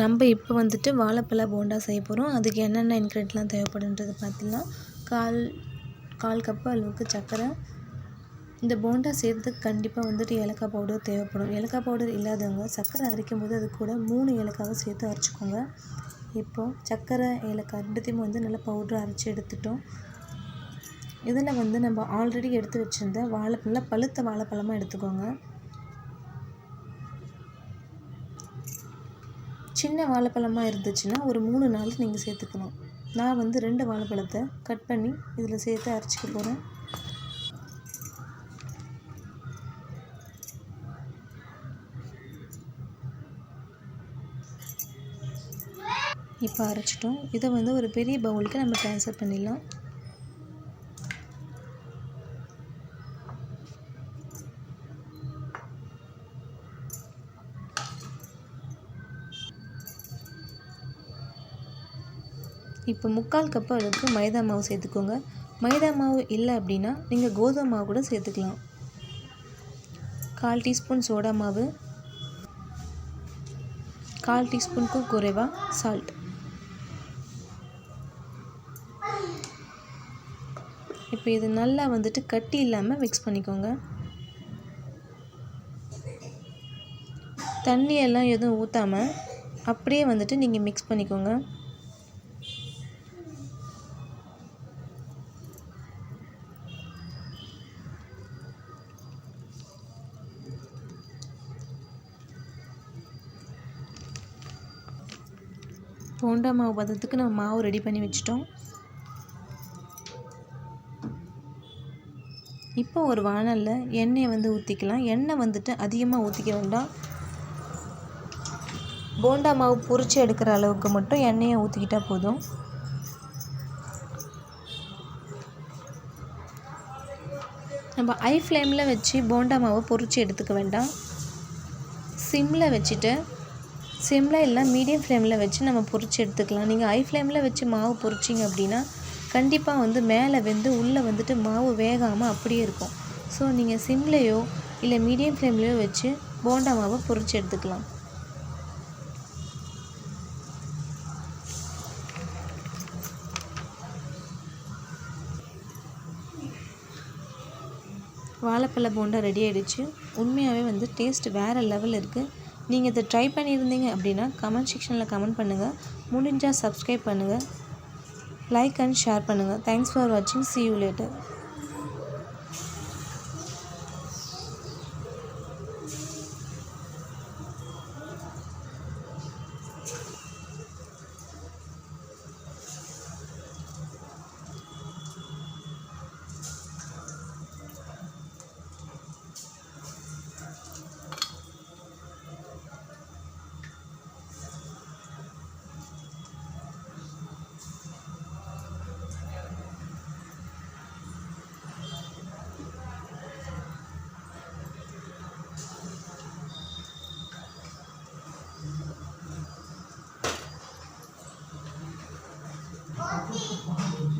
நம்ம இப்போ வந்துட்டு வாழைப்பழ போண்டா செய்ய போகிறோம் அதுக்கு என்னென்ன இன்க்ரீடியன்ட்லாம் தேவைப்படுன்றது பார்த்திங்கன்னா கால் கால் கப்பு அளவுக்கு சர்க்கரை. இந்த போண்டா செய்கிறதுக்கு கண்டிப்பாக வந்துட்டு ஏலக்காய் பவுடர் தேவைப்படும். ஏலக்காய் பவுடர் இல்லாதவங்க சர்க்கரை அரைக்கும் போது அது கூட மூணு ஏலக்காவை சேர்த்து அரைச்சிக்கோங்க. இப்போது சர்க்கரை ஏலக்காய் ரெண்டுத்தையுமே வந்து நல்லா பவுடரை அரைச்சி எடுத்துட்டோம். இதில் வந்து நம்ம ஆல்ரெடி எடுத்து வச்சுருந்த வாழைப்பழம் பழுத்த வாழைப்பழமாக எடுத்துக்கோங்க. சின்ன வாழைப்பழமாக இருந்துச்சுன்னா ஒரு மூணு நாள் நீங்கள் சேர்த்துக்கணும். நான் வந்து ரெண்டு வாழைப்பழத்தை கட் பண்ணி இதில் சேர்த்து அரைச்சிக்க போகிறேன் இப்போ அரைச்சிட்டோம். இதை வந்து ஒரு பெரிய பவுலுக்கு நம்ம ட்ரான்ஸ்ஃபர் பண்ணிடலாம். இப்போ முக்கால் கப்பு அளவுக்கு மைதா மாவு சேர்த்துக்கோங்க. மைதா மாவு இல்லை அப்படின்னா நீங்கள் கோதுமை மாவு கூட சேர்த்துக்கலாம். கால் டீஸ்பூன் சோடா மாவு. கால் டீஸ்பூனுக்கும் குறைவாக சால்ட் இப்போ இது நல்லா வந்துட்டு கட்டி இல்லாமல் மிக்ஸ் பண்ணிக்கோங்க. தண்ணியெல்லாம் எதுவும் ஊற்றாமல் அப்படியே வந்துட்டு நீங்கள் மிக்ஸ் பண்ணிக்கோங்க. போண்டா மாவு பதத்துக்கு நம்ம மாவு ரெடி பண்ணி வச்சிட்டோம். இப்போ ஒரு வானலில் எண்ணெயை வந்து ஊற்றிக்கலாம் எண்ணெய் வந்துட்டு அதிகமாக ஊற்றிக்க வேண்டாம். போண்டா மாவு பொறிச்சு எடுக்கிற அளவுக்கு மட்டும் எண்ணெயை ஊற்றிக்கிட்டால் போதும். நம்ம ஐ ஃப்ளேமில் வச்சு போண்டா மாவை பொறிச்சு எடுத்துக்க வேண்டாம். சிம்மில் வச்சுட்டு சிம்மில் இல்லை மீடியம் ஃப்ளேமில் வச்சு நம்ம பொரிச்சு எடுத்துக்கலாம். நீங்கள் ஹை ஃப்ளேமில் வச்சு மாவு பொறிச்சிங்க அப்படின்னா கண்டிப்பாக வந்து மேலே வெந்து உள்ளே வந்துட்டு மாவு வேகாமல் அப்படியே இருக்கும். ஸோ நீங்கள் சிம்லேயோ இல்லை மீடியம் ஃப்ளேம்லேயோ வச்சு போண்டா மாவை பொறிச்சு எடுத்துக்கலாம். வாழைப்பழ போண்டா ரெடி ஆகிடுச்சு உண்மையாகவே வந்து டேஸ்ட் வேறு லெவல் இருக்குது நீங்கள் இதை ட்ரை பண்ணியிருந்தீங்க அப்படின்னா கமெண்ட் செக்ஷனில் கமெண்ட் பண்ணுங்கள் முடிஞ்சால் சப்ஸ்கிரைப் பண்ணுங்கள் லைக் அண்ட் ஷேர் பண்ணுங்கள் தேங்க்ஸ் ஃபார் வாட்சிங் சி யூ லேட்டர் preocupado.